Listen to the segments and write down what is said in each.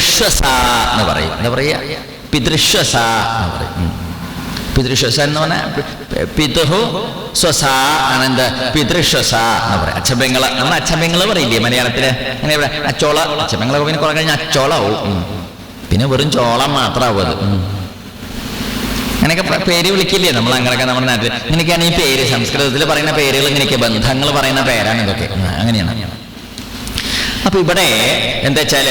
പിതൃശ്വസ എന്ന് പറയും. എന്താ പറയുക? പിതൃശ്വസ എന്ന് പറയും. പിതൃശ്വസ എന്ന് പറഞ്ഞാൽ പിതുഹു സ്വസ ആണ് എന്ത്? പിതൃശ്വസ എന്ന് പറയും. അച്ഛബെങ്ങൾ നമ്മൾ അച്ഛബെങ്ങൾ പറയില്ലേ മലയാളത്തിൽ? അങ്ങനെ ഇവിടെ? അച്ചോള. അച്ഛബെങ്ങളൊക്കെ പിന്നെ കുറെ കഴിഞ്ഞാൽ അച്ചോളാവും. പിന്നെ വെറും ചോളം മാത്രമാവും അത്. അങ്ങനെയൊക്കെ പേര് വിളിക്കില്ലേ നമ്മൾ അങ്ങനെയൊക്കെ നമ്മുടെ നാട്ടിൽ ഇങ്ങനെയൊക്കെയാണ് ഈ പേര്. സംസ്കൃതത്തിൽ പറയുന്ന പേരുകൾ ഇങ്ങനെയൊക്കെ ബന്ധങ്ങൾ പറയുന്ന പേരാണ് ഇതൊക്കെ. അങ്ങനെയാണ്. അപ്പൊ ഇവിടെ എന്താ വെച്ചാൽ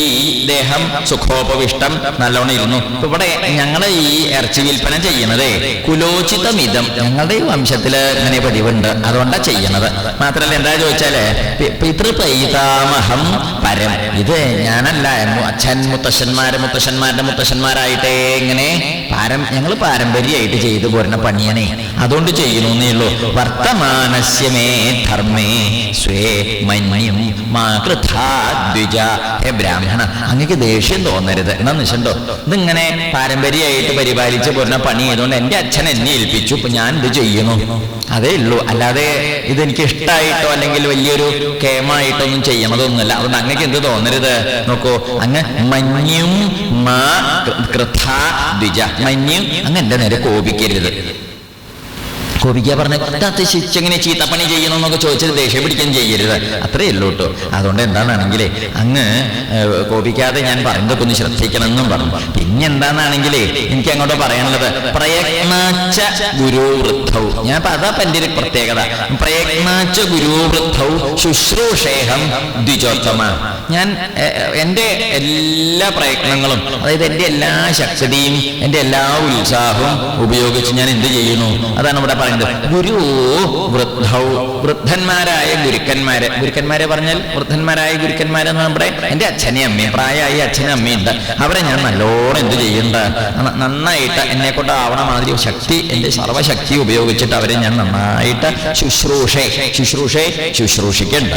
ഈ ദേഹം സുഖോപവിഷ്ടം നല്ലോണം ഇരുന്നു. ഇവിടെ ഞങ്ങളെ ഈ ഇറച്ചി വിൽപ്പന ചെയ്യുന്നതേ കുലോചിതമിതം. ഞങ്ങളുടെ ഈ വംശത്തിൽ ഇങ്ങനെ പതിവുണ്ട് അതുകൊണ്ടാ ചെയ്യണത്. മാത്രല്ല എന്താ ചോദിച്ചാൽ പിതൃപൈതാമഹം പരം. ഇത് ഞാനല്ല അച്ഛൻ മുത്തശ്ശന്മാര് മുത്തശ്ശന്മാരുടെ മുത്തശ്ശന്മാരായിട്ടേ ഇങ്ങനെ പാരം ഞങ്ങൾ പാരമ്പര്യമായിട്ട് ചെയ്തു പോരുന്ന പണിയനെ അതുകൊണ്ട് ചെയ്യുന്നു ഉള്ളൂ. വർത്തമാനസ്യമേ ധർമ്മേ സ്വേ മന്യം മാ കൃഥാ ദ്വിജ ഹേ ബ്രാഹ്മണ അങ്ങക്ക് ദേഷ്യം തോന്നരുത്. എന്നാ നിശണ്ടോ ഇതിങ്ങനെ പാരമ്പര്യമായിട്ട് പരിപാലിച്ച് പോരുന്ന പണി ചെയ്തുകൊണ്ട് എന്റെ അച്ഛൻ എന്നെ ഏൽപ്പിച്ചു. ഇപ്പൊ ഞാൻ ഇത് ചെയ്യുന്നു. അതേ ഉള്ളൂ. അല്ലാതെ ഇതെനിക്ക് ഇഷ്ടമായിട്ടോ അല്ലെങ്കിൽ വലിയൊരു കേമായിട്ടോ ഒന്നും ചെയ്യണതൊന്നുമല്ല. അതുകൊണ്ട് അങ്ങക്ക് എന്ത് തോന്നരുത്? നോക്കൂ. അങ്ങ് മഞ്ഞും മാ കൃഥാ ദ്വിജ മഞ്ഞും അങ്ങ് എന്റെ നേരെ കോപിക്കരുത്. കോപിക്കുക പറഞ്ഞ ശിച്ചെങ്ങനെ ചീത്തപ്പണി ചെയ്യണമെന്നൊക്കെ ചോദിച്ചത് ദേഷ്യം പിടിക്കാൻ ചെയ്യരുത്. അത്രേ ഉള്ളൂ കേട്ടോ. അതുകൊണ്ട് എന്താണെന്നാണെങ്കിലേ അങ്ങ് കോപിക്കാതെ ഞാൻ പറയുന്നതൊക്കെ ഒന്ന് ശ്രദ്ധിക്കണം എന്നും പറഞ്ഞു. പിന്നെ എന്താണെന്നാണെങ്കിലേ എനിക്ക് അങ്ങോട്ട് പറയാനുള്ളത് പ്രയത്നാച്ച ഗുരുവൃദ്ധൗ. ഞാൻ അതാ പന്റെ ഒരു പ്രത്യേകത. പ്രയത്നാച്ച ഗുരുവൃദ്ധൗ ശുശ്രൂഷേഹം ദ്വിജോത്തമ. ഞാൻ എന്റെ എല്ലാ പ്രയത്നങ്ങളും അതായത് എന്റെ എല്ലാ ശക്തിയും എന്റെ എല്ലാ ഉത്സാഹവും ഉപയോഗിച്ച് ഞാൻ എന്ത് ചെയ്യുന്നു? അതാണ് ഇവിടെ പറയുന്നത്. ഗുരു വൃദ്ധൗ വൃദ്ധന്മാരായ ഗുരുക്കന്മാരെ. ഗുരുക്കന്മാരെ പറഞ്ഞാൽ വൃദ്ധന്മാരായ ഗുരുക്കന്മാരെ നമ്മുടെ എന്റെ അച്ഛനെ അമ്മയും പ്രായമായി അച്ഛനും അമ്മയും ഉണ്ട്. അവരെ ഞാൻ നല്ലോണം എന്ത് ചെയ്യേണ്ട നന്നായിട്ട് എന്നെ കൊണ്ട് ആവണ മാതിരി ശക്തി എന്റെ സർവശക്തി ഉപയോഗിച്ചിട്ട് അവരെ ഞാൻ നന്നായിട്ട് ശുശ്രൂഷ ശുശ്രൂഷ ശുശ്രൂഷിക്കേണ്ട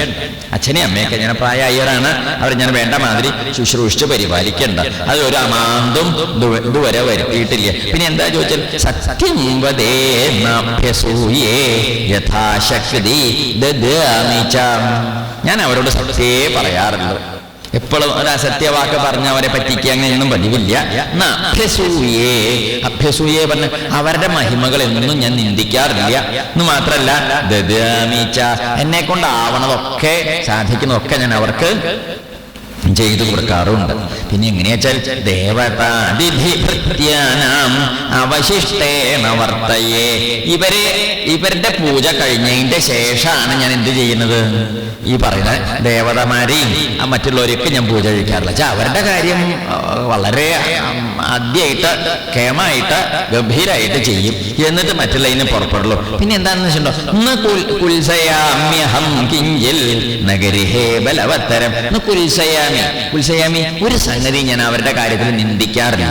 അച്ഛനെ അമ്മയൊക്കെ ഞാൻ പ്രായമായവരാണ്. അവരെ ഞാൻ വേണ്ട മാതിരി ശുശ്രൂഷിച്ച് പരിപാലിക്കേണ്ട. അത് ഒരു അമാന്തും ഇതു- ഇതുവരെ വരുത്തിയിട്ടില്ല. പിന്നെ എന്താ ചോദിച്ചാൽ സത്യം യഥാശക്തി. ഞാൻ അവരോട് സത്യേ പറയാറുള്ളൂ എപ്പോഴും ഒരു അസത്യവാക്ക് പറഞ്ഞവരെ പറ്റിക്കുക അങ്ങനെയൊന്നും പതിവില്ല. അഭ്യസൂയേ അഭ്യസൂയെ പറഞ്ഞ അവരുടെ മഹിമകൾ എന്നൊന്നും ഞാൻ നിന്ദിക്കാറില്ല. എന്ന് മാത്രല്ല എന്നെ കൊണ്ടാവണതൊക്കെ സാധിക്കുന്നതൊക്കെ ഞാൻ അവർക്ക് ചെയ്തു കൊടുക്കാറുണ്ട് പിന്നെ എങ്ങനെയാച്ചാൽ ദേവതാതിഥിഭൃത്യാനാം അവശിഷ്ടേണ വർത്തയെ. ഇവരെ ഇവരുടെ പൂജ കഴിഞ്ഞതിന്റെ ശേഷമാണ് ഞാൻ എന്ത് ചെയ്യുന്നത്? ഈ പറയുന്ന ദേവതമാരെയും മറ്റുള്ളവരെയൊക്കെ ഞാൻ പൂജ കഴിക്കാറില്ല വെച്ചാൽ അവരുടെ കാര്യം വളരെ ആദ്യമായിട്ട് കേമായിട്ട് ഗംഭീരായിട്ട് ചെയ്യും. എന്നിട്ട് മറ്റുള്ളതിന് പുറപ്പെടുള്ളൂ. പിന്നെ എന്താണെന്ന് വെച്ചിട്ടുണ്ടോ? കുൽസയാമ്യഹം കിഞ്ചിൽ നഗരിഹേ ബലവത്തരം. ഇന്ന് കുൽസയാമി പുൽസയാമി ഒരു സംഗതി ഞാൻ അവരുടെ കാര്യത്തിൽ നിന്ദിക്കാറില്ല.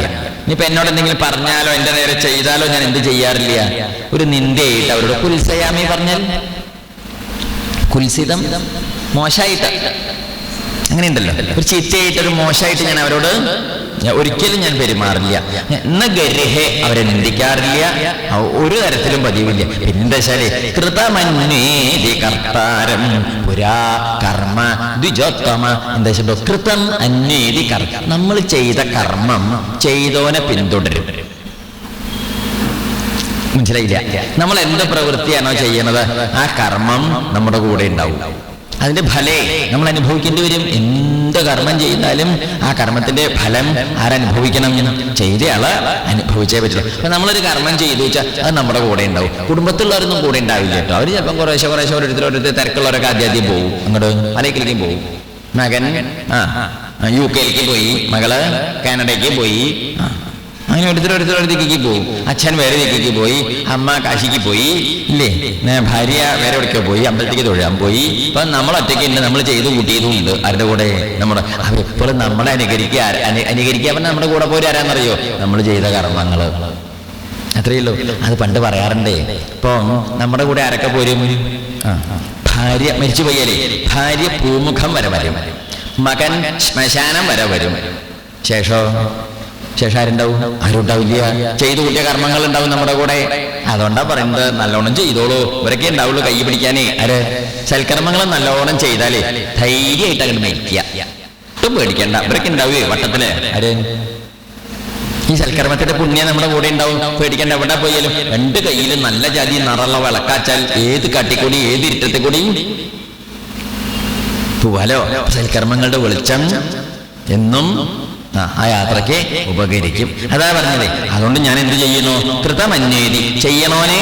ഇനിയിപ്പോ എന്നോട് എന്തെങ്കിലും പറഞ്ഞാലോ എന്റെ നേരെ ചെയ്താലോ ഞാൻ എന്ത് ചെയ്യാറില്ല? ഒരു നിന്ദയായിട്ട് അവരോട് കുൽസയാമി പറഞ്ഞാൽ. കുൽസിതം മോശമായിട്ട്. അങ്ങനെയുണ്ടല്ലോ. ഒരു ചീത്തയായിട്ട് ഒരു മോശമായിട്ട് ഞാൻ അവരോട് ഒരിക്കലും ഞാൻ പെരുമാറില്ല. എന്ന ഗരിഹെ അവരെ നിന്ദിക്കാറില്ല. ഒരു തരത്തിലും പതിവില്ല. പിന്നെന്താ വെച്ചാൽ കർത്താരം പുരാ കർമ്മ ദ്വിജോത്തമ. എന്താ കൃതം അന്വേതി കർത്ത നമ്മൾ ചെയ്ത കർമ്മം ചെയ്തോനെ പിന്തുടരും. മനസ്സിലായില്ല? നമ്മൾ എന്ത് പ്രവൃത്തിയാണോ ചെയ്യണത് ആ കർമ്മം നമ്മുടെ കൂടെ ഉണ്ടാവും. അതിന്റെ ഫലേ നമ്മൾ അനുഭവിക്കേണ്ടി വരും. എന്ത് കർമ്മം ചെയ്താലും ആ കർമ്മത്തിന്റെ ഫലം ആരനുഭവിക്കണം. ചെയ്തയാൾ അനുഭവിച്ചേ പറ്റില്ല അപ്പൊ നമ്മളൊരു കർമ്മം ചെയ്തു വെച്ചാൽ അത് നമ്മുടെ കൂടെ ഉണ്ടാവും. കുടുംബത്തിലുള്ളവരൊന്നും കൂടെ ഉണ്ടാവില്ല കേട്ടോ. അവർ ചിലപ്പം കുറേശ്ശെ കുറേശ്ശെ ഓരോരുത്തർ ഓരോരുത്തർ തിരക്കുള്ളവരൊക്കെ ആദ്യം പോകും അങ്ങോട്ട് മലയ്ക്കിലേക്കും പോകും മകൻ ആ യു കെയിലേക്ക് പോയി. മകൾ കാനഡയ്ക്ക് പോയി. അങ്ങനെ ഓരോരുത്തേക്ക് പോകും അച്ഛൻ വേറെ ദിക്കേക്ക് പോയി. അമ്മ കാശിക്ക് പോയി. ഇല്ലേ? ഭാര്യ വേറെ എവിടേക്കോ പോയി. അമ്പലത്തേക്ക് തൊഴാൻ പോയി. അപ്പൊ നമ്മൾ ഒറ്റയ്ക്ക് ഉണ്ട് നമ്മൾ ചെയ്തു കൂട്ടിയതും ഉണ്ട്. ആരുടെ കൂടെ? നമ്മുടെ എപ്പോഴും നമ്മളെ അനുകരിക്കുക അനുകരിക്കുക പറഞ്ഞാൽ നമ്മുടെ കൂടെ പോയി ആരാന്നറിയോ നമ്മൾ ചെയ്ത കർമ്മങ്ങൾ. അത്രയേ അത് പണ്ട് പറയാറുണ്ടേ. ഇപ്പൊ നമ്മുടെ കൂടെ ആരൊക്കെ പോരും? ഭാര്യ മരിച്ചു പോയാലേ ഭാര്യ പൂമുഖം വരെ വരും. മകൻ ശ്മശാനം വരെ വരും. ശേഷോ? ശേഷം ആരുണ്ടാവും ആരുണ്ടാവില്ല. ചെയ്തു കൂട്ടിയ കർമ്മങ്ങൾ ഉണ്ടാവും നമ്മുടെ കൂടെ. അതുകൊണ്ടാ പറയുന്നത് നല്ലോണം ചെയ്തോളൂ. ഇവരൊക്കെ ഉണ്ടാവുള്ളൂ കൈ പിടിക്കാനേ. അരെ സൽക്കർമ്മങ്ങൾ നല്ലോണം ചെയ്താലേ ധൈര്യമായിട്ട് അങ്ങോട്ട് മരിക്കുക ഒട്ടും പേടിക്കണ്ട. ഇവരൊക്കെ ഉണ്ടാവുകയെ വട്ടത്തിൽ. അരെ ഈ സൽക്കർമ്മത്തിന്റെ പുണ്യം നമ്മുടെ കൂടെ ഉണ്ടാവും. പേടിക്കണ്ട എവിടെ പോയാലും. രണ്ട് കയ്യിലും നല്ല ജാതി നിറള്ള വിളക്കാച്ചാൽ ഏത് കട്ടിക്കൂടി ഏത് ഇരുട്ടത്തെ കൂടി പോവാലോ? സൽക്കർമ്മങ്ങളുടെ വെളിച്ചം എന്നും ആ, യാത്രയ്ക്ക് ഉപകരിക്കും. അതാ പറഞ്ഞത്. അതുകൊണ്ട് ഞാൻ എന്ത് ചെയ്യുന്നു? കൃതമന്വേതി ചെയ്യണോനെ.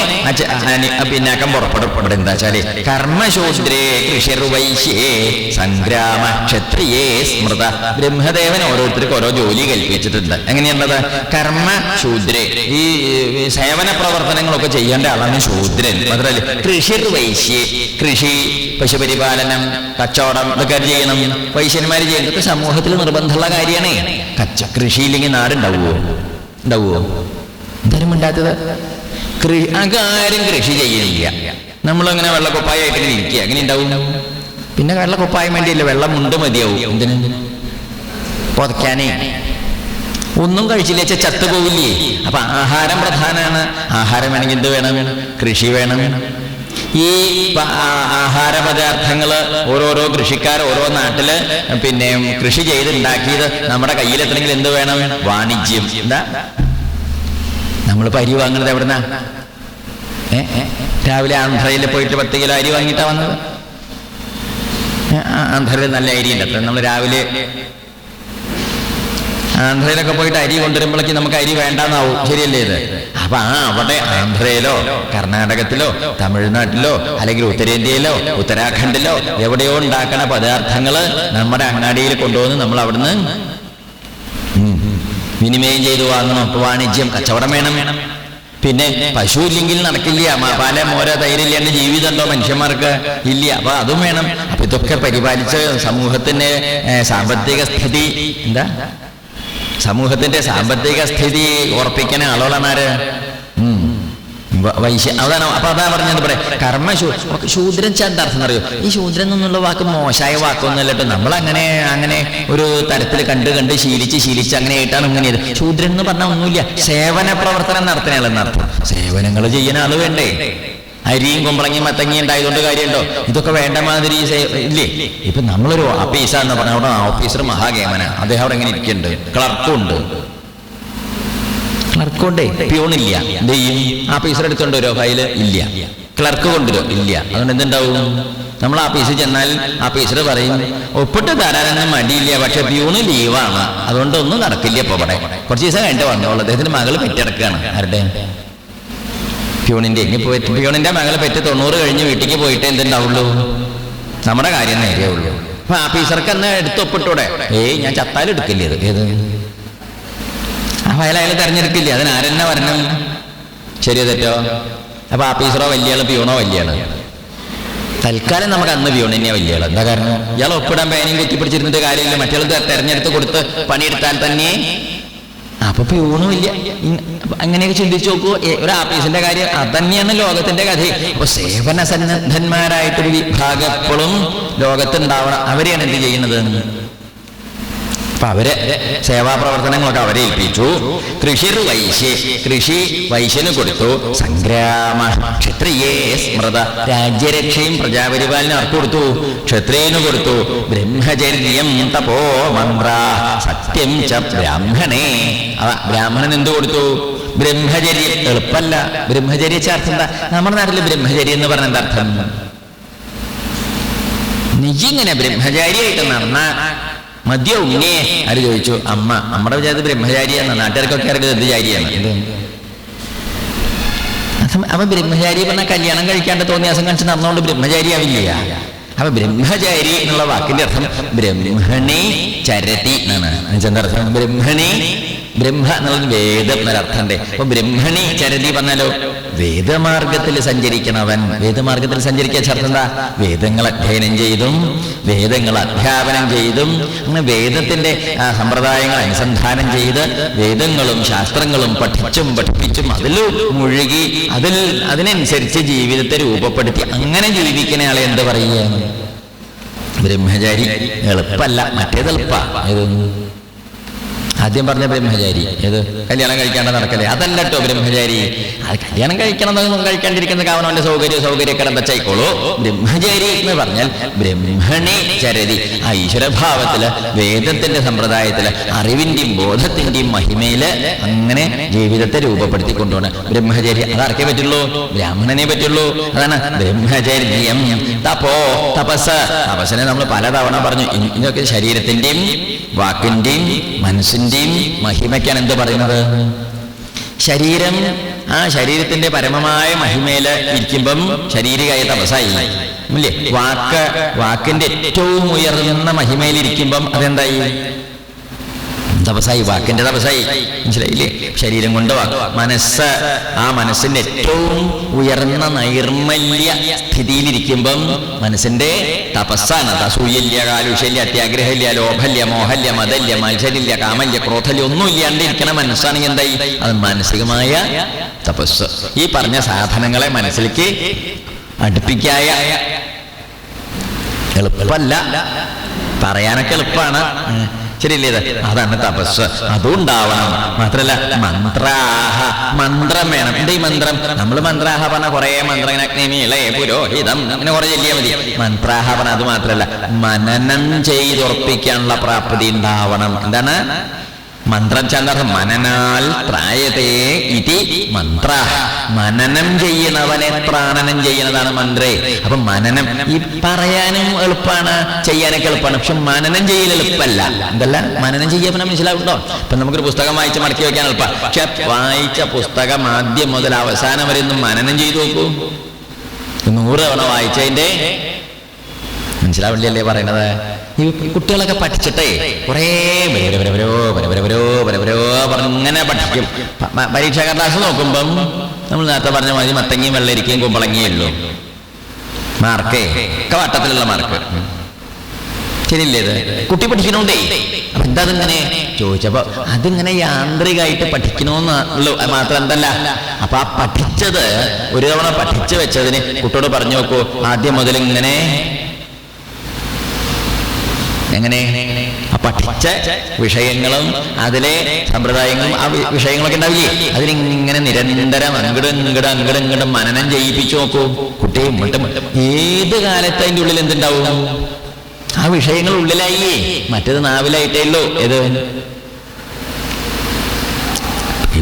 പിന്നെ അക്കം പുറപ്പെടും. എന്താ വെച്ചാൽ കർമ്മശൂദ്രേ കൃഷിർവൈശ്യേ സംഗ്രാമ ക്ഷത്രിയേ സ്മൃത. ബ്രഹ്മദേവൻ ഓരോരുത്തർക്കും ഓരോ ജോലി കൽപ്പിച്ചിട്ടുണ്ട്. എങ്ങനെയുള്ളത്? കർമ്മശൂദ്രേ. ഈ സേവന പ്രവർത്തനങ്ങളൊക്കെ ചെയ്യേണ്ട ആളാണ് ശൂദ്രൻ. മാത്രമല്ല കൃഷിർവൈശ്യേ. കൃഷി പശുപരിപാലനം കച്ചവടം ഇതൊക്കെ ചെയ്യണം? വൈശ്യന്മാർ ചെയ്യണം. ഇതൊക്കെ സമൂഹത്തിൽ നിർബന്ധമുള്ള കാര്യമാണ്. കച്ച കൃഷിയില്ലെങ്കിൽ നാടുണ്ടാവുമോ ഉണ്ടാവുമോ എന്തായാലും ഉണ്ടാത്തത് കൃഷി ആരും കൃഷി ചെയ്യുന്നില്ല നമ്മളങ്ങനെ വെള്ളക്കൊപ്പായിട്ട് ഇരിക്കുക. അങ്ങനെ ഉണ്ടാവും. പിന്നെ വെള്ളക്കൊപ്പായം വേണ്ടിയില്ല വെള്ളം മുണ്ട് മതിയാവും. എന്തിനു? പുതയ്ക്കാനേ. ഒന്നും കഴിച്ചില്ല വെച്ചാൽ ചത്തുപോകില്ലേ അപ്പൊ ആഹാരം പ്രധാനമാണ് ആഹാരം വേണമെങ്കിൽ എന്ത് വേണം? കൃഷി വേണം. ഈ ആഹാരപദാർത്ഥങ്ങൾ ഓരോരോ കൃഷിക്കാർ ഓരോ നാട്ടിൽ പിന്നെ കൃഷി ചെയ്തുണ്ടാക്കിയത് നമ്മുടെ കയ്യിലെത്തണമെങ്കിൽ എന്ത് വേണം? വാണിജ്യം. എന്താ? നമ്മളിപ്പോ അരി വാങ്ങുന്നത് എവിടുന്നാ? ഏ? രാവിലെ ആന്ധ്രയിൽ പോയിട്ട് പത്ത് കിലോ അരി വാങ്ങിയിട്ടാ വന്നത്. ആന്ധ്രയിൽ നല്ല അരി ഉണ്ട്. അത്ര നമ്മൾ രാവിലെ ആന്ധ്രയിലൊക്കെ പോയിട്ട് അരി കൊണ്ടുവരുമ്പോഴേക്ക് നമുക്ക് അരി വേണ്ടെന്നാവും. ശരിയല്ലേ ഇത്? അപ്പൊ ആ അവിടെ ആന്ധ്രയിലോ കർണാടകത്തിലോ തമിഴ്നാട്ടിലോ അല്ലെങ്കിൽ ഉത്തരേന്ത്യയിലോ ഉത്തരാഖണ്ഡിലോ എവിടെയോ ഉണ്ടാക്കണ പദാർത്ഥങ്ങൾ നമ്മുടെ അങ്ങാടിയിൽ കൊണ്ടുവന്ന് നമ്മൾ അവിടുന്ന് വിനിമയം ചെയ്തു വാങ്ങണം. അപ്പൊ വാണിജ്യം കച്ചവടം വേണം. വേണം പിന്നെ പശു ഇല്ലെങ്കിൽ നടക്കില്ല. പാല മോര തൈരില്ലാണ്ട് ജീവിതം ഉണ്ടോ മനുഷ്യന്മാർക്ക്? ഇല്ല. അപ്പൊ അതും വേണം. അപ്പൊ ഇതൊക്കെ പരിപാലിച്ച് സമൂഹത്തിന്റെ സാമ്പത്തിക സ്ഥിതി എന്താ? സമൂഹത്തിന്റെ സാമ്പത്തിക സ്ഥിതി ഉറപ്പിക്കുന്ന ആളുകളാണ് ഉം. വൈശ്യ അതാണ് അപ്പൊ അതാ പറഞ്ഞത് പറയാം കർമ്മ ശൂദ്രൻ എന്താ അർത്ഥം അറിയോ ഈ ശൂദ്രൻ എന്നുള്ള വാക്ക് മോശമായ വാക്കൊന്നുമല്ല. കേട്ടോ നമ്മൾ അങ്ങനെ അങ്ങനെ ഒരു തരത്തിൽ കണ്ട് കണ്ട് ശീലിച്ച് ശീലിച്ച് അങ്ങനെ ആയിട്ടാണ് ഇങ്ങനെ. ശൂദ്രൻ എന്ന് പറഞ്ഞാൽ ഒന്നുമില്ല. സേവന പ്രവർത്തനം നടത്തുന്ന അർത്ഥം സേവനങ്ങൾ ചെയ്യുന്ന ആൾ വേണ്ടേ? അരിയും കുമ്പളങ്ങിയും മത്തങ്ങിയും ഉണ്ടായതുകൊണ്ട് കാര്യമുണ്ടോ? ഇതൊക്കെ വേണ്ട മാതിരി ഇല്ലേ? ഇപ്പൊ നമ്മളൊരു ഓഫീസർ എന്ന് പറഞ്ഞ അവിടെ ഓഫീസർ മഹാഗേമന. അദ്ദേഹം അവിടെ എങ്ങനെ ഇരിക്കുന്നുണ്ട്. ക്ലർക്കും ഉണ്ട്. ക്ലർക്ക് കൊണ്ടേ പ്യൂണില്ല എന്ത് ചെയ്യും? ആഫീസർ എടുത്തോണ്ട് വരുമോ ഫയൽ ഇല്ല. ക്ലർക്ക് കൊണ്ടുവരും ഇല്ല. അതുകൊണ്ട് എന്തുണ്ടാവും? നമ്മൾ ഓഫീസിൽ ചെന്നാൽ ഓഫീസർ പറയും ഒപ്പിട്ട് തരാനൊന്നും മടിയില്ല. പക്ഷെ പ്യൂണ് ലീവാണ് അതുകൊണ്ടൊന്നും നടക്കില്ല ഇപ്പൊ ഇവിടെ. കുറച്ച് ദിവസം കഴിഞ്ഞിട്ട് വന്നോളൂ. അദ്ദേഹത്തിന്റെ മകൾ പെറ്റിടക്കാണ് ആരുടെ? പ്യൂണിന്റെ ഇനിയിപ്പോ പ്യൂണിന്റെ മകളെ പെറ്റ് തൊണ്ണൂറ് കഴിഞ്ഞ് വീട്ടിലേക്ക് പോയിട്ട് എന്തുണ്ടാവുള്ളൂ? നമ്മുടെ കാര്യം നേരേ ഉള്ളൂ. അപ്പൊ ആഫീസർക്ക് അന്ന് എടുത്തൊപ്പിട്ടൂടെ ഏയ് ഞാൻ ചത്താലും എടുക്കില്ലേ ഇത്. ഏത്? ആ ഫയൽ അയാൾ തിരഞ്ഞെടുക്കില്ല? അതിന് ആരെന്നെ വരണം? ശരിയോ തെറ്റോ? അപ്പൊ ആഫീസറോ വലിയ ആൾ പ്യൂണോ വലിയ തൽക്കാലം നമുക്ക് അന്ന് തന്നെയാ വലിയ എന്താ കാരണം? ഇയാൾ ഒപ്പിടാൻ പേനയും കുത്തിപ്പിടിച്ചിരുന്നിട്ട് കാര്യമില്ല. മറ്റേ തെരഞ്ഞെടുത്ത് കൊടുത്ത് പണിയെടുത്താൽ തന്നെ അപ്പൊ പ്യൂണുമില്ല അങ്ങനെയൊക്കെ ചിന്തിച്ചു നോക്കൂ. ഒരു ആഫീസിന്റെ കാര്യം അതന്നെയാണ് ലോകത്തിന്റെ കഥ. അപ്പൊ സേവന സന്നദ്ധന്മാരായിട്ടൊരു വിഭാഗം എപ്പോഴും ലോകത്തുണ്ടാവണം. അവരെയാണ് എന്ത് ചെയ്യുന്നത് അപ്പൊ അവർ സേവാ പ്രവർത്തനങ്ങളൊക്കെ അവരെ ഏൽപ്പിച്ചു. കൃഷിർ വൈശ്യ കൃഷി വൈശ്യന് കൊടുത്തു. സംഗ്രാമ ക്ഷത്രിയേ സ്മൃത രാജ്യരക്ഷയും പ്രജാപരിപാലനം ആർക്ക് കൊടുത്തു. ക്ഷത്രിയന് കൊടുത്തു. ബ്രഹ്മചര്യം തപോ മന്ത്ര സത്യം ച ബ്രാഹ്മണേ. ബ്രാഹ്മണൻ എന്തു കൊടുത്തു? ബ്രഹ്മചര്യം എളുപ്പല്ല. ബ്രഹ്മചര്യ അർത്ഥം എന്താ? നമ്മുടെ നാട്ടിൽ ബ്രഹ്മചര്യം എന്ന് പറഞ്ഞ എന്താ അർത്ഥം? നിജിങ്ങനെ ബ്രഹ്മചാരിയായിട്ട് നടന്ന മദ്യ ഉണ്ണിയെ ആര് ചോദിച്ചു? അമ്മ. നമ്മുടെ വിചാരത്തിൽ ബ്രഹ്മചാരിയാണ് നാട്ടുകാർക്കൊക്കെ അറിയത് എന്ത്? ഇത് അസം- അപ്പൊ ബ്രഹ്മചാരി പറഞ്ഞാൽ കല്യാണം കഴിക്കാണ്ട് തോന്നിയ അസം കാണിച്ച് നടന്നുകൊണ്ട് ബ്രഹ്മചാരി ആവില്ല അപ്പൊ ബ്രഹ്മചാരി എന്നുള്ള വാക്കിന്റെ അർത്ഥം ബ്രഹ്മണി ചരതി എന്നാണ്. എന്താ അർത്ഥം? ബ്രഹ്മണി ബ്രഹ്മ എന്നുള്ളത് വേദം എന്നൊരർത്ഥമുണ്ട് അപ്പൊ ബ്രഹ്മണി ചരതി പറഞ്ഞാലോ? വേദമാർഗത്തിൽ സഞ്ചരിക്കണവൻ. വേദമാർഗത്തിൽ സഞ്ചരിക്കാൻ അർത്ഥം എന്താ? വേദങ്ങൾ അധ്യയനം ചെയ്തും വേദങ്ങൾ അധ്യാപനം ചെയ്തും അങ്ങനെ വേദത്തിന്റെ സമ്പ്രദായങ്ങൾ അനുസന്ധാനം ചെയ്ത് വേദങ്ങളും ശാസ്ത്രങ്ങളും പഠിച്ചും പഠിപ്പിച്ചും അതിൽ മുഴുകി അതിൽ അതിനനുസരിച്ച് ജീവിതത്തെ രൂപപ്പെടുത്തി അങ്ങനെ ജീവിക്കുന്ന ആളെ എന്ത് പറയുകയാണ് ബ്രഹ്മചാരി. എളുപ്പല്ല മറ്റേത് എളുപ്പ ആദ്യം പറഞ്ഞ ബ്രഹ്മചാരി. ഏത്? കല്യാണം കഴിക്കാണ്ട് നടക്കല്ലേ? അതല്ല കേട്ടോ ബ്രഹ്മചാരി. അത് കല്യാണം കഴിക്കണം എന്നൊന്നും കഴിക്കാണ്ടിരിക്കുന്ന കാവനവന്റെ സൗകര്യ സൗകര്യക്കടം വെച്ചായിക്കോളൂ ബ്രഹ്മചാരി എന്ന് പറഞ്ഞാൽ ബ്രഹ്മണി ചരതി. ആ ഈശ്വരഭാവത്തിൽ വേദത്തിന്റെ സമ്പ്രദായത്തിൽ അറിവിന്റെയും ബോധത്തിന്റെയും മഹിമയിൽ അങ്ങനെ ജീവിതത്തെ രൂപപ്പെടുത്തി കൊണ്ടുപോകണം ബ്രഹ്മചാരി. അതാർക്കേ പറ്റുള്ളൂ? ബ്രാഹ്മണനെ പറ്റുള്ളൂ. അതാണ് ബ്രഹ്മചര്യം തപോ തപസ്. തപസ്സിനെ നമ്മൾ പലതവണ പറഞ്ഞു. ഇതൊക്കെ ശരീരത്തിന്റെയും വാക്കിന്റെയും മനസ്സിന്റെയും മഹിമയ്ക്കാണ് എന്ത് പറയുന്നത്? ശരീരം ആ ശരീരത്തിന്റെ പരമമായ മഹിമയിൽ ഇരിക്കുമ്പം ശരീരകായ ഇല്ലേ? വാക്ക് വാക്കിന്റെ ഏറ്റവും ഉയർന്ന മഹിമയിലിരിക്കുമ്പം അതെന്തായി? തപസായി വാക്കിന്റെ തപസായി മനസ്സിലായില്ലേ? ശരീരം കൊണ്ട് മനസ്സ് ആ മനസ്സിന്റെ ഏറ്റവും ഉയർന്ന നൈർമല്യ സ്ഥിതിയിലിരിക്കുമ്പം മനസ്സിന്റെ തപസ്സാണ്. അത് അസൂയല്യ കാലുഷല്യ അത്യാഗ്രഹല്യ ലോഭല്യ മോഹല്യ മതല്യ മത്സരില്യ കാമല്യ ക്രോധല്യ ഒന്നും ഇല്ലാണ്ട് ഇരിക്കണ മനസ്സാണെങ്കിൽ എന്തായി? അത് മാനസികമായ തപസ് ഈ പറഞ്ഞ സാധനങ്ങളെ മനസ്സിലേക്ക് അടുപ്പിക്കായ എളുപ്പമല്ല പറയാനൊക്കെ എളുപ്പമാണ്. ശരിയല്ലേ അതാണ് തപസ്. അതുണ്ടാവണം. മാത്രല്ല മന്ത്രാഹ മന്ത്രം വേണം. എന്താ ഈ മന്ത്രം? നമ്മൾ മന്ത്രാഹ പറഞ്ഞ കുറെ മന്ത്രം ഇങ്ങനെ അഗ്നിമീളേ പുരോഹിതം അങ്ങനെ കുറെ ചെല്ലിയാൽ മതി. മന്ത്രാഹ പറഞ്ഞ അത് മാത്രല്ല മനനം ചെയ്തുറപ്പിക്കാനുള്ള പ്രാപ്തി ഉണ്ടാവണം. എന്താണ്? മന്ത്രം ചന്ദ്രൻ മനനാൽ പ്രായതേ ഇതി മന്ത്ര. മനനം ചെയ്യുന്നവനെ പ്രാണനം ചെയ്യുന്നതാണ് മന്ത്രേ. അപ്പൊ മനനം ഈ പറയാനും എളുപ്പമാണ് ചെയ്യാനൊക്കെ എളുപ്പമാണ് പക്ഷെ മനനം ചെയ്യൽ എളുപ്പമല്ല എന്തല്ല? മനനം ചെയ്യാൻ മനസ്സിലാവുണ്ടോ? ഇപ്പൊ നമുക്കൊരു പുസ്തകം വായിച്ച് മടക്കി വെക്കാൻ എളുപ്പം. പക്ഷെ വായിച്ച പുസ്തകം ആദ്യം മുതൽ അവസാനം വരെ ഒന്ന് മനനം ചെയ്തു നോക്കൂ. നൂറ് തവണ വായിച്ചതിന്റെ മനസ്സിലാവില്ലല്ലേ പറയണത്? ഈ കുട്ടികളൊക്കെ പഠിച്ചിട്ടേ കുറേ വരവരവരോ വരവരവരോ വരവരോ പറഞ്ഞിങ്ങനെ പഠിക്കും. പ- പ- പരീക്ഷാ കർദാസ് നോക്കുമ്പം നമ്മൾ നേരത്തെ പറഞ്ഞ മതി മത്തങ്ങിയും വെള്ളരിക്കയും കുമ്പളങ്ങിയേ ഉള്ളൂ മാർക്കേ ഒക്കെ വട്ടത്തിലുള്ള മാർക്ക്. ശരിയല്ലേ ഇത്? കുട്ടി പഠിക്കണോണ്ടേ അപ്പൊ എന്താ അതിങ്ങനെ? ചോദിച്ചപ്പോ അതിങ്ങനെ യാന്ത്രികമായിട്ട് പഠിക്കണോന്നുള്ളൂ മാത്രം എന്തല്ല. അപ്പൊ ആ പഠിച്ചത് ഒരു തവണ പഠിച്ചു വെച്ചതിന് കുട്ടിയോട് പറഞ്ഞു നോക്കൂ ആദ്യം മുതൽ ഇങ്ങനെ എങ്ങനെ? പഠിച്ച വിഷയങ്ങളും അതിലെ സമ്പ്രദായങ്ങളും ആ വിഷയങ്ങളൊക്കെ ഉണ്ടാവില്ലേ? അതിനിങ്ങനെ നിരന്തരം അങ്ങട് ഇങ്ങട് അങ്ങട് ഇങ്ങട് മനനം ചെയ്യിപ്പിച്ചു നോക്കൂ. കുട്ടിയും മട്ടും ഏത് കാലത്ത് അതിന്റെ ഉള്ളിൽ എന്തുണ്ടാവും? ആ വിഷയങ്ങൾ ഉള്ളിലായി മറ്റേത് നാവിലായിട്ടേ ഉള്ളൂ. ഏത്?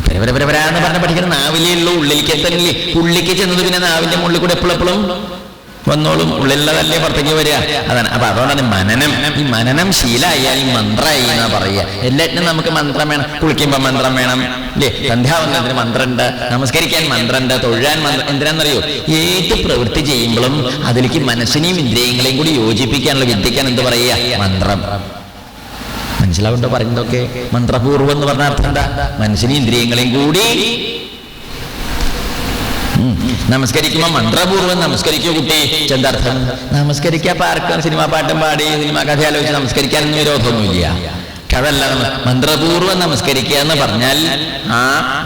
പരപരപരപരാന്ന് പറഞ്ഞ പഠിക്കുന്ന നാവിലേ ഉള്ളൂ. ഉള്ളിലേക്ക് എത്തണില്ലേ? ഉള്ളിലേക്ക് ചെന്നത് പിന്നെ നാവിന്റെ മുകളിൽ കൂടെ എപ്പോഴെപ്പോഴും എപ്പോഴും വന്നോളും ഉള്ളിലുള്ളതല്ലേ പുറത്തേക്ക് വരിക. അതാണ്. അപ്പൊ അതുകൊണ്ടാണ് മനനം. ഈ മനനം ശീലായാൽ മന്ത്രമായി എന്നാ പറയുക. എല്ലാറ്റിനും നമുക്ക് മന്ത്രം വേണം. കുളിക്കുമ്പോൾ മന്ത്രം വേണം. അല്ലേ സന്ധ്യാവന്തത്തിന് മന്ത്രമുണ്ട്. നമസ്കരിക്കാൻ മന്ത്രമുണ്ട്. തൊഴാൻ മന്ത്രം. എന്തിനാണെന്നറിയോ? ഏത് പ്രവൃത്തി ചെയ്യുമ്പോഴും അതിലേക്ക് മനസ്സിനെയും ഇന്ദ്രിയങ്ങളെയും കൂടി യോജിപ്പിക്കാനുള്ള വിദ്യക്കാൻ എന്ത് പറയുക? മന്ത്രം. മനസ്സിലാവുണ്ടോ പറയുന്നതൊക്കെ? മന്ത്രപൂർവം എന്ന് പറഞ്ഞ അർത്ഥം എന്താ? മനസ്സിനെയും ഇന്ദ്രിയങ്ങളെയും കൂടി നമസ്കരിക്കുമ്പോ മന്ത്രപൂർവം നമസ്കരിക്കൂ കുട്ടി. ചെന്തർത്ഥം നമസ്കരിക്കാൻ ആർക്കും സിനിമാ പാട്ടും പാടി സിനിമാ കഥ ആലോചിച്ച് നമസ്കരിക്കാനൊന്നും വിരോധമൊന്നുമില്ല അതല്ല മന്ത്രപൂർവം നമസ്കരിക്കുക എന്ന് പറഞ്ഞാൽ ആ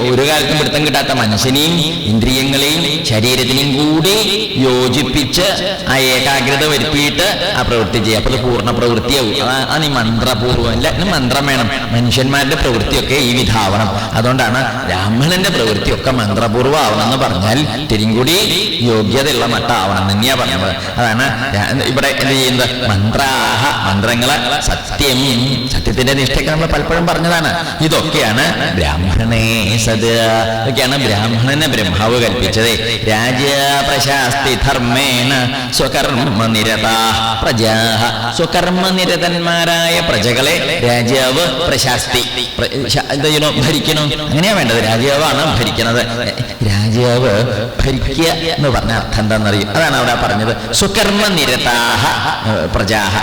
ഒരു കാലത്തും പിടുത്തം കിട്ടാത്ത മനസ്സിനെയും ഇന്ദ്രിയങ്ങളെയും ശരീരത്തിനെയും കൂടി യോജിപ്പിച്ച് ആ ഏകാഗ്രത വരുത്തിയിട്ട് ആ പ്രവൃത്തി ചെയ്യുക. അപ്പോൾ അത് പൂർണ പ്രവൃത്തിയാവും. അതാ- ഈ മന്ത്രപൂർവം. അല്ല മന്ത്രം വേണം. മനുഷ്യന്മാരുടെ പ്രവൃത്തിയൊക്കെ ഈ വിധാവണം. അതുകൊണ്ടാണ് ബ്രാഹ്മണന്റെ പ്രവൃത്തിയൊക്കെ മന്ത്രപൂർവം ആവണം എന്ന് പറഞ്ഞാൽ തിരിയും കൂടി യോഗ്യതയുള്ള മട്ടാവണം തന്നെയാ പറഞ്ഞത്. അതാണ് ഇവിടെ എന്ത് ചെയ്യുന്നത്? മന്ത്രാഹ മന്ത്രങ്ങളെ സത്യം സത്യത്തിന്റെ നിഷ്ഠയ്ക്ക് നമ്മൾ പലപ്പോഴും പറഞ്ഞതാണ്. ഇതൊക്കെയാണ് ബ്രാഹ്മണേ സത് ഇതൊക്കെയാണ് ബ്രാഹ്മണനെ ബ്രഹ്മാവ് കൽപ്പിച്ചത്. രാജ പ്രശാസ്തി ധർമ്മേണ സ്വകർമ്മ നിരത പ്രജാ സ്വകർമ്മ നിരതന്മാരായ പ്രജകളെ രാജാവ് പ്രശാസ്തി എന്തോ ഭരിക്കണം അങ്ങനെയാ വേണ്ടത്. രാജാവാണ് ഭരിക്കുന്നത്. രാജാവ് ഭരിക്കുക എന്ന് പറഞ്ഞ അർത്ഥം എന്താണെന്നറിയും? അതാണ് അവിടെ പറഞ്ഞത്. സ്വകർമ്മ നിരതാഹ പ്രജാഹ.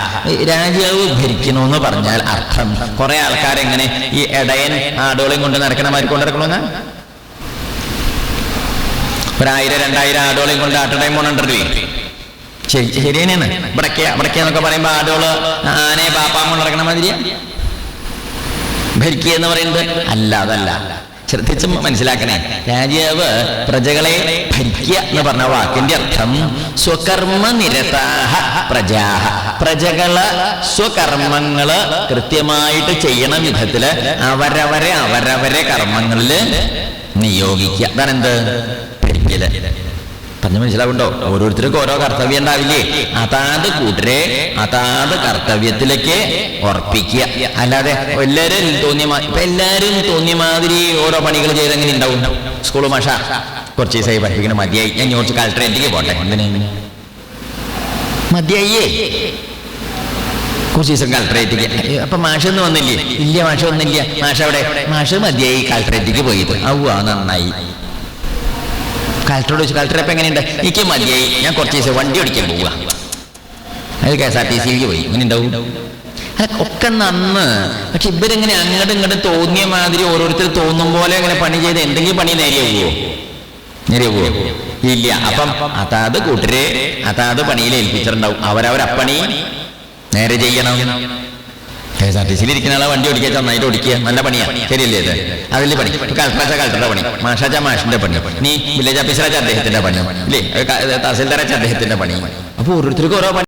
രാജാവ് ഭരിക്കണമെന്ന് പറഞ്ഞാൽ അർത്ഥം കുറെ ആൾക്കാരെങ്ങനെ ഈ ഇടയൻ ആടുകളെയും കൊണ്ട് നടക്കണമാര് കൊണ്ട് നടക്കണമെന്ന് ഒരായിരം രണ്ടായിരം ആടുകളെയും കൊണ്ട് ആട്ടടയും പോണുണ്ടല്ലേ ശരി ശരി തന്നെയാണ് ഇവിടക്ക ഇവിടക്ക എന്നൊക്കെ ആടുകൾ ആനയെ പാപ്പാൻ നടക്കണ മാതിരിയാ? ഭരിക്കുക എന്ന് പറയുന്നത്? അല്ല അതല്ല. ശ്രദ്ധിച്ച് മനസ്സിലാക്കണേ. രാജാവ് പ്രജകളെ ഭരിക്കുക എന്ന് പറഞ്ഞ വാക്കിന്റെ അർത്ഥം സ്വകർമ്മ നിരതാഹ പ്രജാഹ. പ്രജകൾ സ്വകർമ്മങ്ങൾ കൃത്യമായിട്ട് ചെയ്യണ വിധത്തിൽ അവരവരെ അവരവരെ കർമ്മങ്ങളിൽ നിയോഗിക്കുക. അതാണ് എന്ത് ഭരിക്കൽ. പറഞ്ഞു മനസ്സിലാവുണ്ടോ? ഓരോരുത്തർക്കും ഓരോ കർത്തവ്യം ഉണ്ടാവില്ലേ? അതാത് കൂട്ടരെ അതാത് കർത്തവ്യത്തിലേക്ക് ഉറപ്പിക്കുക. അല്ലാതെ എല്ലാവരും തോന്നിയ ഇപ്പൊ എല്ലാരും തോന്നിയ മാതിരി ഓരോ പണികൾ ചെയ്തെങ്ങനെ ഉണ്ടാവും? സ്കൂൾ മാഷ കുറച്ച് ദിവസമായി പഠിപ്പിക്കണം മതിയായി. ഞാൻ കുറച്ച് കളക്ടറേറ്റിലേക്ക് പോട്ടെ. എന്തിനു? മതിയായിയേ. കുറച്ച് ദിവസം കളക്ടറേറ്റിക്ക് അപ്പൊ മാഷൊന്നും വന്നില്ലേ? ഇല്ല മാഷ ഒന്നില്ല മാഷ അവിടെ മാഷ് മതിയായി കളക്ടറേറ്റിക്ക് പോയത്. ഔവാ നന്നായി. കളക്ടറോട് ചോദിച്ചു കളക്ടർ ഇപ്പം എങ്ങനെയുണ്ട്? എനിക്ക് മതിയായി. ഞാൻ കുറച്ച് ദിവസം വണ്ടി ഓടിക്കാൻ പോവുക അത് കെ എസ് ആർ ടി സിയിലേക്ക് പോയി. ഇങ്ങനെ ഉണ്ടാവും അല്ല, ഒക്കെ നന്ന്. പക്ഷെ ഇവരിങ്ങനെ അങ്ങോട്ടും ഇങ്ങോട്ടും തോന്നിയ മാതിരി ഓരോരുത്തർ തോന്നും പോലെ അങ്ങനെ പണി ചെയ്ത് എന്തെങ്കിലും പണി നേരെയാവുമോ നേരെയാവുമോ ഇല്ല. അപ്പം അതാത് കൂട്ടരെ അതാത് പണിയിൽ ഏൽപ്പിച്ചിട്ടുണ്ടാവും. അവരവരപ്പണി നേരെ ചെയ്യണം. കെ എസ് ആർ ടി സിയിൽ ഇരിക്കുന്ന ആളെ വണ്ടി ഓടിക്കാൻ നന്നായിട്ട് ഓടിക്കുക നല്ല പണിയാണ് ശരിയല്ലേ ഇത്? അതിൽ പണി. കളക്ടറാച്ച കളക്ടറുടെ പണി. മാഷാച്ച മാഷിന്റെ പണി. നീ വില്ലേജ് ഓഫീസറാച്ച അദ്ദേഹത്തിന്റെ പണി. ഇല്ലേ തഹസിൽദാരാച്ച അദ്ദേഹത്തിന്റെ പണി. അപ്പൊ ഓരോരുത്തർക്കും ഓരോ പണി.